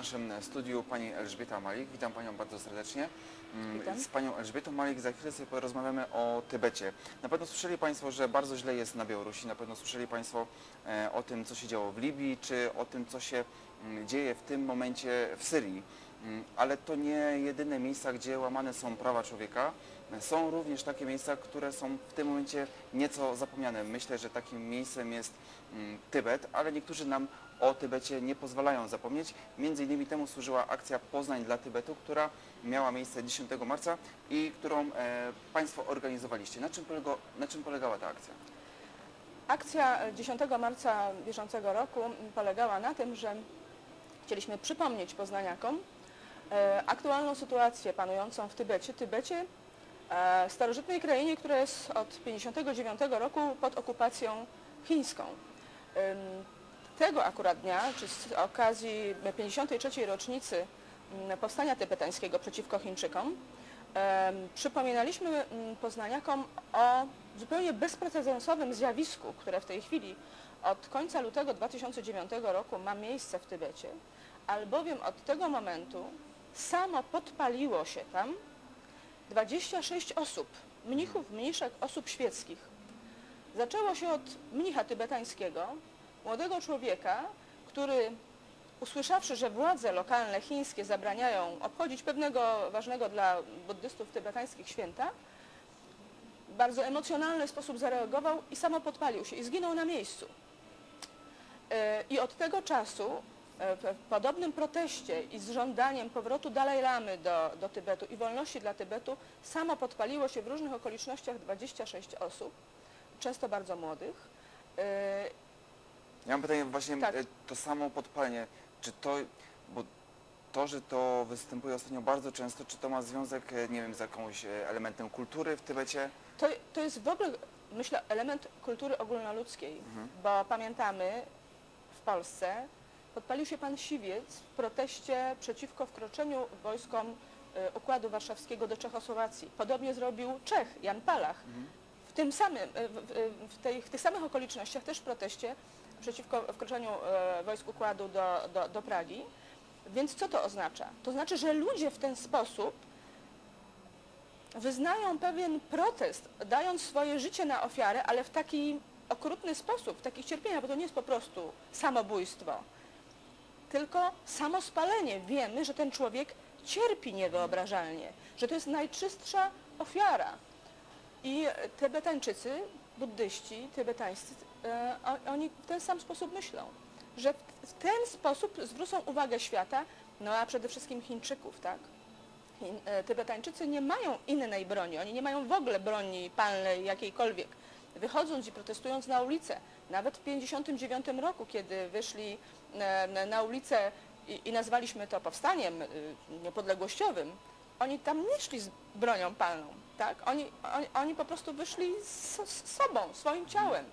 naszym studiu pani Elżbieta Malik. Witam Panią bardzo serdecznie. Mm, Witam. Z Panią Elżbietą Malik za chwilę sobie porozmawiamy o Tybecie. Na pewno słyszeli Państwo, że bardzo źle jest na Białorusi. Na pewno słyszeli Państwo e, o tym, co się działo w Libii, czy o tym, co się mm, dzieje w tym momencie w Syrii. Mm, Ale to nie jedyne miejsca, gdzie łamane są prawa człowieka. Są również takie miejsca, które są w tym momencie nieco zapomniane. Myślę, że takim miejscem jest Tybet, ale niektórzy nam o Tybecie nie pozwalają zapomnieć. Między innymi temu służyła akcja Poznań dla Tybetu, która miała miejsce 10 marca i którą e, Państwo organizowaliście. Na czym, na czym polegała ta akcja? Akcja 10 marca bieżącego roku polegała na tym, że chcieliśmy przypomnieć poznaniakom e, aktualną sytuację panującą w Tybecie. Tybecie, e, starożytnej krainie, która jest od 59 roku pod okupacją chińską. Tego akurat dnia, czy z okazji 53. rocznicy mm, powstania tybetańskiego przeciwko Chińczykom, przypominaliśmy mm, poznaniakom o zupełnie bezprecedensowym zjawisku, które w tej chwili od końca lutego 2009 roku ma miejsce w Tybecie, albowiem od tego momentu samo podpaliło się tam 26 osób, mnichów, mniszek, osób świeckich. Zaczęło się od mnicha tybetańskiego, młodego człowieka, który usłyszawszy, że władze lokalne chińskie zabraniają obchodzić pewnego ważnego dla buddystów tybetańskich święta, bardzo emocjonalny sposób zareagował i samo podpalił się i zginął na miejscu. E, I od tego czasu e, w podobnym proteście i z żądaniem powrotu Dalaj Lamy do, do Tybetu i wolności dla Tybetu samo podpaliło się w różnych okolicznościach 26 osób, często bardzo młodych. Ja mam pytanie właśnie Tak. e, to samo podpalenie, czy to, bo to, że to występuje ostatnio bardzo często, czy to ma związek, e, nie wiem, z jakimś e, elementem kultury w Tybecie? To, to jest w ogóle, myślę, element kultury ogólnoludzkiej, Mhm. bo pamiętamy, w Polsce podpalił się pan Siwiec w proteście przeciwko wkroczeniu wojskom Układu Warszawskiego do Czechosłowacji. Podobnie zrobił Czech, Jan Palach. Mhm. W, tym samym, w, w, tej, w tych samych okolicznościach też w proteście przeciwko wkroczeniu e, wojsk Układu do, do, do Pragi. Więc co to oznacza? To znaczy, że ludzie w ten sposób wyznają pewien protest, dając swoje życie na ofiarę, ale w taki okrutny sposób, w takich cierpieniach, bo to nie jest po prostu samobójstwo, tylko samo spalenie. Wiemy, że ten człowiek cierpi niewyobrażalnie, że to jest najczystsza ofiara. I Tybetańczycy, buddyści, tybetańscy, oni w ten sam sposób myślą, że w- ten sposób zwrócą uwagę świata, no a przede wszystkim Chińczyków, tak? E, Tybetańczycy nie mają innej broni, oni nie mają w ogóle broni palnej jakiejkolwiek. Wychodząc i protestując na ulicę, nawet w 1959 roku, kiedy wyszli e, na- ulicę i, nazwaliśmy to powstaniem niepodległościowym, oni tam nie szli z bronią palną, tak? Oni, oni, oni po prostu wyszli z, z sobą, swoim ciałem.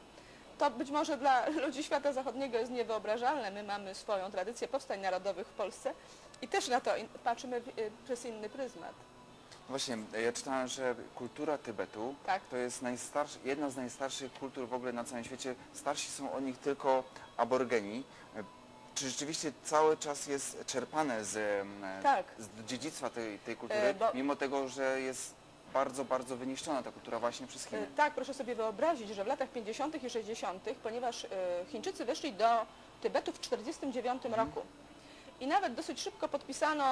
To być może dla ludzi świata zachodniego jest niewyobrażalne. My mamy swoją tradycję powstań narodowych w Polsce i też na to patrzymy y, przez inny pryzmat. Właśnie, e, ja czytałem, że kultura Tybetu Tak. to jest jedna z najstarszych kultur w ogóle na całym świecie. Starsi są od nich tylko aborygeni. E, Czy rzeczywiście cały czas jest czerpane z, e, Tak. z dziedzictwa tej, tej kultury, E, bo- mimo tego, że jest bardzo, bardzo wyniszczona ta kultura właśnie przez Chiny? Y, Tak, proszę sobie wyobrazić, że w latach 50. i 60., ponieważ y, Chińczycy weszli do Tybetu w 1949 roku i nawet dosyć szybko podpisano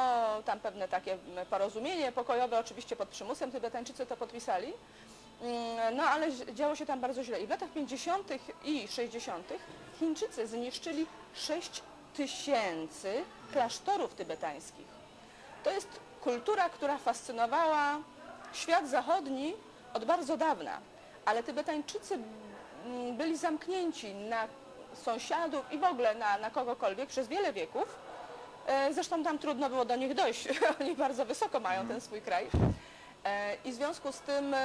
tam pewne takie porozumienie pokojowe, oczywiście pod przymusem Tybetańczycy to podpisali, Mm, no ale działo się tam bardzo źle. I w latach 50. i 60. Chińczycy zniszczyli 6 tysięcy klasztorów tybetańskich. To jest kultura, która fascynowała świat zachodni od bardzo dawna, ale Tybetańczycy mm, byli zamknięci na sąsiadów i w ogóle na, na kogokolwiek przez wiele wieków. E, Zresztą tam trudno było do nich dojść. Oni bardzo wysoko mają ten swój kraj. E, I w związku z tym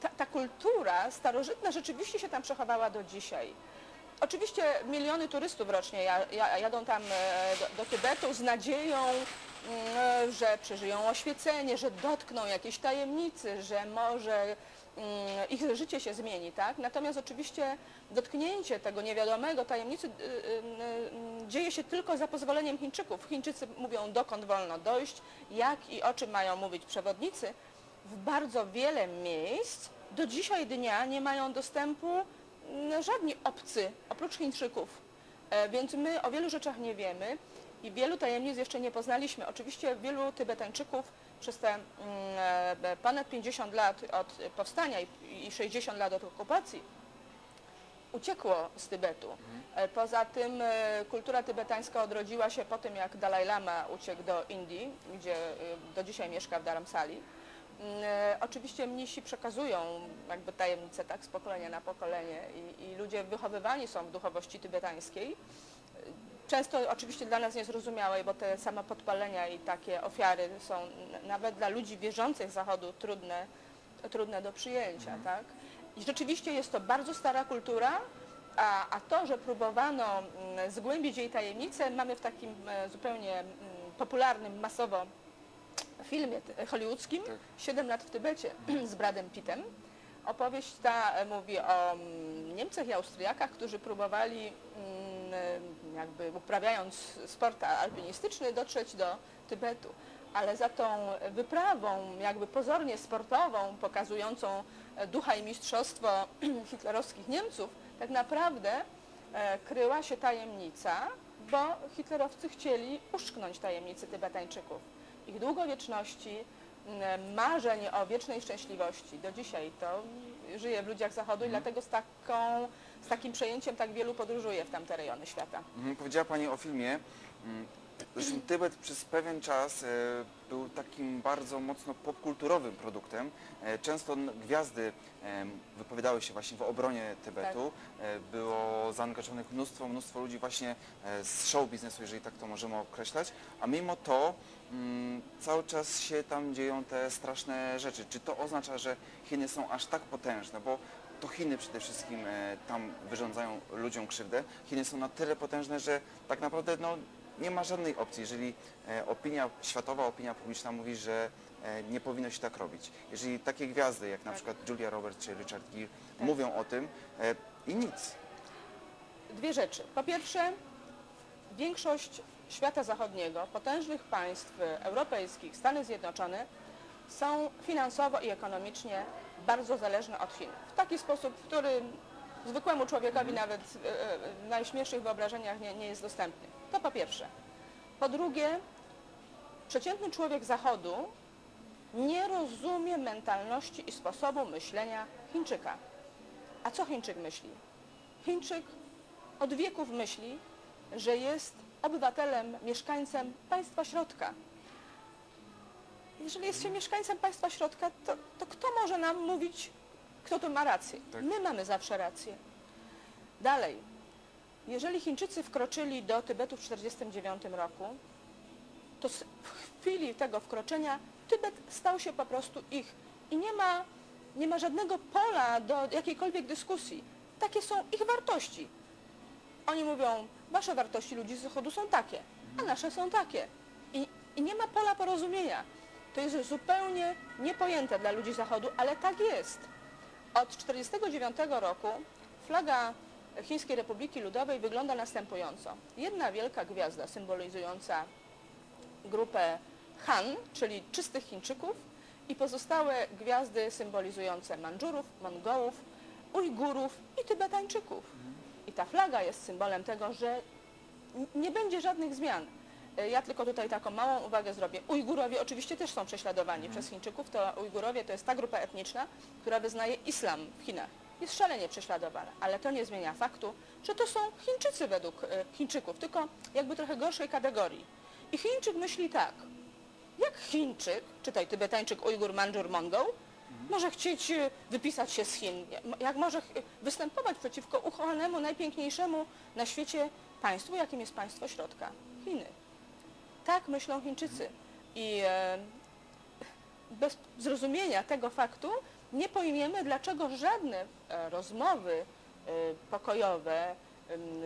ta, ta kultura starożytna rzeczywiście się tam przechowała do dzisiaj. Oczywiście miliony turystów rocznie ja, ja, jadą tam e, do, do Tybetu z nadzieją, że przeżyją oświecenie, że dotkną jakiejś tajemnicy, że może mm, ich życie się zmieni, tak? Natomiast oczywiście dotknięcie tego niewiadomego, tajemnicy y, y, y, dzieje się tylko za pozwoleniem Chińczyków. Chińczycy mówią, dokąd wolno dojść, jak i o czym mają mówić przewodnicy. W bardzo wiele miejsc do dzisiaj dnia nie mają dostępu mm, żadni obcy, oprócz Chińczyków. E, Więc my o wielu rzeczach nie wiemy i wielu tajemnic jeszcze nie poznaliśmy. Oczywiście wielu Tybetańczyków przez te mm, e, ponad 50 lat od powstania i- i 60 lat od okupacji uciekło z Tybetu. E, Poza tym e, kultura tybetańska odrodziła się po tym, jak Dalaj Lama uciekł do Indii, gdzie do dzisiaj mieszka w Dharamsali. Mm, Oczywiście mnisi przekazują jakby tajemnice tak z pokolenia na pokolenie i, i ludzie wychowywani są w duchowości tybetańskiej. Często oczywiście dla nas niezrozumiałe, bo te same podpalenia i takie ofiary są nawet dla ludzi wierzących Zachodu trudne, trudne do przyjęcia. Tak? I rzeczywiście jest to bardzo stara kultura, a, a to, że próbowano zgłębić jej tajemnice, mamy w takim e, zupełnie popularnym masowo filmie hollywoodzkim Tak. Siedem lat w Tybecie z Bradem Pittem. Opowieść ta mówi o Niemcach i Austriakach, którzy próbowali jakby uprawiając sport alpinistyczny dotrzeć do Tybetu. Ale za tą wyprawą jakby pozornie sportową, pokazującą e, ducha i mistrzostwo hitlerowskich Niemców, tak naprawdę e, kryła się tajemnica, bo hitlerowcy chcieli uszknąć tajemnicy Tybetańczyków. Ich długowieczności, marzeń o wiecznej szczęśliwości. Do dzisiaj to żyje w ludziach Zachodu i dlatego z, taką, z takim przejęciem tak wielu podróżuje w tamte rejony świata. Mhm, Powiedziała Pani o filmie. Mm, Zresztą Tybet przez pewien czas e, był takim bardzo mocno popkulturowym produktem. E, Często gwiazdy wypowiadały się właśnie w obronie Tybetu. E, Było zaangażowanych mnóstwo, mnóstwo ludzi właśnie z show biznesu, jeżeli tak to możemy określać. A mimo to mm, cały czas się tam dzieją te straszne rzeczy. Czy to oznacza, że Chiny są aż tak potężne? Bo to Chiny przede wszystkim e, tam wyrządzają ludziom krzywdę. Chiny są na tyle potężne, że tak naprawdę no, nie ma żadnej opcji. Jeżeli e, opinia światowa, opinia publiczna mówi, że e, nie powinno się tak robić. Jeżeli takie gwiazdy jak na Tak. przykład Julia Roberts czy Richard Gere mówią o tym i nic. Dwie rzeczy. Po pierwsze, większość świata zachodniego, potężnych państw europejskich, Stany Zjednoczone są finansowo i ekonomicznie bardzo zależne od Chin. W taki sposób, który zwykłemu człowiekowi nawet e, e, w najśmielszych wyobrażeniach nie, nie jest dostępny. To po pierwsze. Po drugie, przeciętny człowiek Zachodu nie rozumie mentalności i sposobu myślenia Chińczyka. A co Chińczyk myśli? Chińczyk od wieków myśli, że jest obywatelem, mieszkańcem państwa środka. Jeżeli jest się mieszkańcem państwa środka, to, to kto może nam mówić, kto tu ma rację? Tak. My mamy zawsze rację. Dalej, jeżeli Chińczycy wkroczyli do Tybetu w 1949 roku, to w chwili tego wkroczenia Tybet stał się po prostu ich i nie ma, nie ma żadnego pola do jakiejkolwiek dyskusji. Takie są ich wartości. Oni mówią, wasze wartości ludzi z Zachodu są takie, a nasze są takie. I, I nie ma pola porozumienia. To jest zupełnie niepojęte dla ludzi Zachodu, ale tak jest. Od 1949 roku flaga Chińskiej Republiki Ludowej wygląda następująco. Jedna wielka gwiazda symbolizująca grupę Han, czyli czystych Chińczyków i pozostałe gwiazdy symbolizujące Mandżurów, Mongołów, Ujgurów i Tybetańczyków. I ta flaga jest symbolem tego, że nie będzie żadnych zmian. E, Ja tylko tutaj taką małą uwagę zrobię. Ujgurowie oczywiście też są prześladowani przez Chińczyków. To Ujgurowie to jest ta grupa etniczna, która wyznaje islam w Chinach. Jest szalenie prześladowana, ale to nie zmienia faktu, że to są Chińczycy według e, Chińczyków, tylko jakby trochę gorszej kategorii. I Chińczyk myśli tak, jak Chińczyk, czytaj Tybetańczyk, Ujgur, Mandżur, Mongoł, może chcieć e, wypisać się z Chin, jak może występować przeciwko uchowanemu, najpiękniejszemu na świecie państwu, jakim jest państwo środka, Chiny. Tak myślą Chińczycy. I e, bez zrozumienia tego faktu nie pojmiemy, dlaczego żadne e, rozmowy e, pokojowe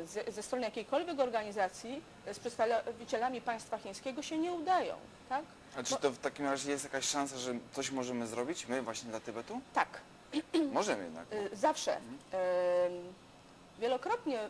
ze, ze strony jakiejkolwiek organizacji z przedstawicielami państwa chińskiego się nie udają. Tak? A czy to w takim razie jest jakaś szansa, że coś możemy zrobić my właśnie dla Tybetu? Tak. Możemy jednak. Y, Zawsze. Y, Wielokrotnie